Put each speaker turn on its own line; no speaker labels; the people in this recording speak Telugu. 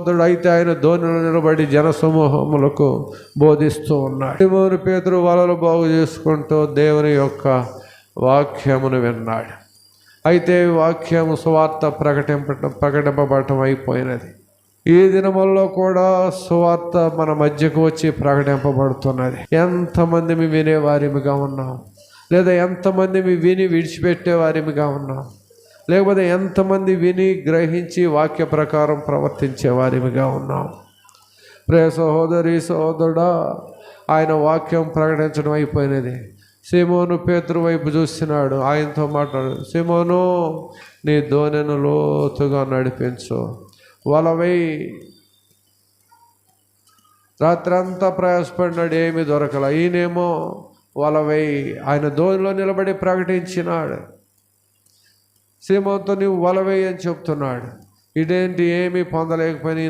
అతడు అయితే ఆయన ధోనిలో నిలబడి జనసమూహములకు బోధిస్తూ ఉన్నాడు. సిమోను పేతురు వలలు బాగు చేసుకుంటూ దేవుని యొక్క వాక్యమును విన్నాడు. అయితే వాక్యము సువార్త ప్రకటింపటం ప్రకటింపబడటం అయిపోయినది. ఈ దినముల్లో కూడా సువార్త మన మధ్యకు వచ్చి ప్రకటింపబడుతున్నది. ఎంతమంది మీ వినేవారిమిగా ఉన్నాం? లేదా ఎంతమంది మీ విని విడిచిపెట్టే వారిమిగా ఉన్నాం? లేకపోతే ఎంతమంది విని గ్రహించి వాక్య ప్రకారం ప్రవర్తించే వారిమిగా ఉన్నాం. ప్రే సహోదరి సహోదరుడా ఆయన వాక్యం ప్రకటించడం అయిపోయినది. సిమోను పేతురు వైపు చూస్తున్నాడు. ఆయనతో మాట్లాడు సిమోను నీ ధోనిను లోతుగా నడిపించు. వలవై రాత్రంతా ప్రయాసపడినాడు ఏమీ దొరకల. ఈయనేమో వలవై ఆయన ధోనిలో నిలబడి ప్రకటించినాడు. సీమంతో నీవు వలవేయని చెప్తున్నాడు. ఇదేంటి? ఏమీ పొందలేకపోయినా